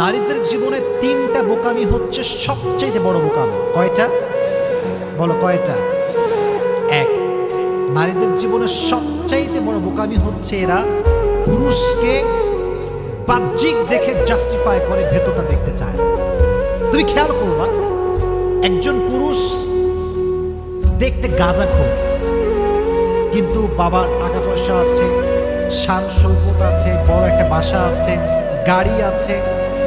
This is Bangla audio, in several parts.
নারীদের জীবনে তিনটা বোকামি হচ্ছে সবচেয়ে বড় বোকামি। কয়টা? বলো কয়টা? এক, নারীদের জীবনে সবচাইতে বড় বোকামি হচ্ছে এরা পুরুষকে বাহ্যিক দেখে জাস্টিফাই করে ভেতরটা দেখতে চায়। তুমি খেয়াল করবা, একজন পুরুষ দেখতে গাঁজা খোর কিন্তু বাবার টাকা পয়সা আছে শান সৌকত আছে, বড় একটা বাসা আছে, গাড়ি আছে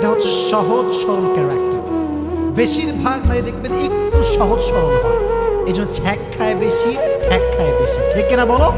এটা হচ্ছে সহজ, সরল ক্যারেক্টার বেশিরভাগ নারী দেখবেন একটু সহজ, সরল হয়। এই জন্য ছ্যাক খায় বেশি ঠ্যাক খায় বেশি। ঠিক কিনা বলো?